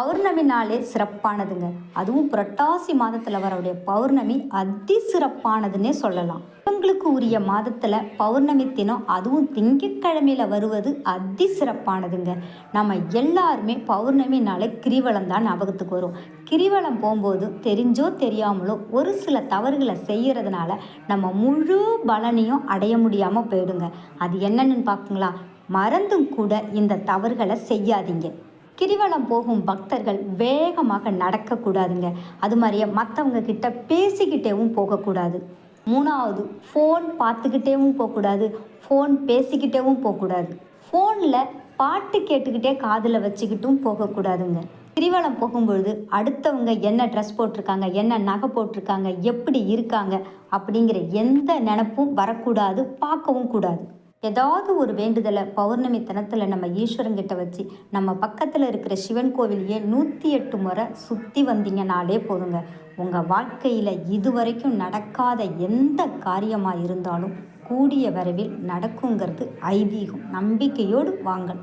பௌர்ணமி நாளே சிறப்பானதுங்க. அதுவும் புரட்டாசி மாதத்தில் வரக்கூடிய பௌர்ணமி அதி சிறப்பானதுன்னே சொல்லலாம். இவங்களுக்கு உரிய மாதத்தில் பௌர்ணமி தினம் அதுவும் திங்கட்கிழமையில வருவது அதி சிறப்பானதுங்க நம்ம எல்லாருமே பௌர்ணமி நாளே கிரிவலம் தான் ஞாபகத்துக்கு வரும். கிரிவலம் போகும்போது தெரிஞ்சோ தெரியாமலோ ஒரு சில தவறுகளை செய்கிறதுனால நம்ம முழு பலனையும் அடைய முடியாமல் போயிடுங்க. அது என்னென்னு பார்க்குங்களா மறந்தும் கூட இந்த தவறுகளை செய்யாதீங்க. கிரிவலம் போகும் பக்தர்கள் வேகமாக நடக்கக்கூடாதுங்க. அது மாதிரியே மற்றவங்க கிட்ட பேசிக்கிட்டேவும் போகக்கூடாது. மூணாவது ஃபோன் பார்த்துக்கிட்டேவும் போகக்கூடாது. ஃபோன் பேசிக்கிட்டேவும் போகக்கூடாது. ஃபோனில் பாட்டு கேட்டுக்கிட்டே காதில் வச்சுக்கிட்டும் போகக்கூடாதுங்க. கிரிவலம் போகும்பொழுது அடுத்தவங்க என்ன ட்ரெஸ் போட்டிருக்காங்க என்ன நகை போட்டிருக்காங்க எப்படி இருக்காங்க அப்படிங்கிற எந்த நினப்பும் வரக்கூடாது பார்க்கவும் கூடாது. ஏதாவது ஒரு வேண்டுதலை பௌர்ணமி தினத்தில் நம்ம ஈஸ்வரங்கிட்ட வச்சு நம்ம பக்கத்தில் இருக்கிற சிவன் கோவிலையே நூற்றி எட்டு முறை சுற்றி வந்தீங்கனாலே போதுங்க. உங்கள் வாழ்க்கையில் இதுவரைக்கும் நடக்காத எந்த காரியமாக இருந்தாலும் கூடிய விரைவில் நடக்குங்கிறது ஐதீகம். நம்பிக்கையோடு வாங்கள்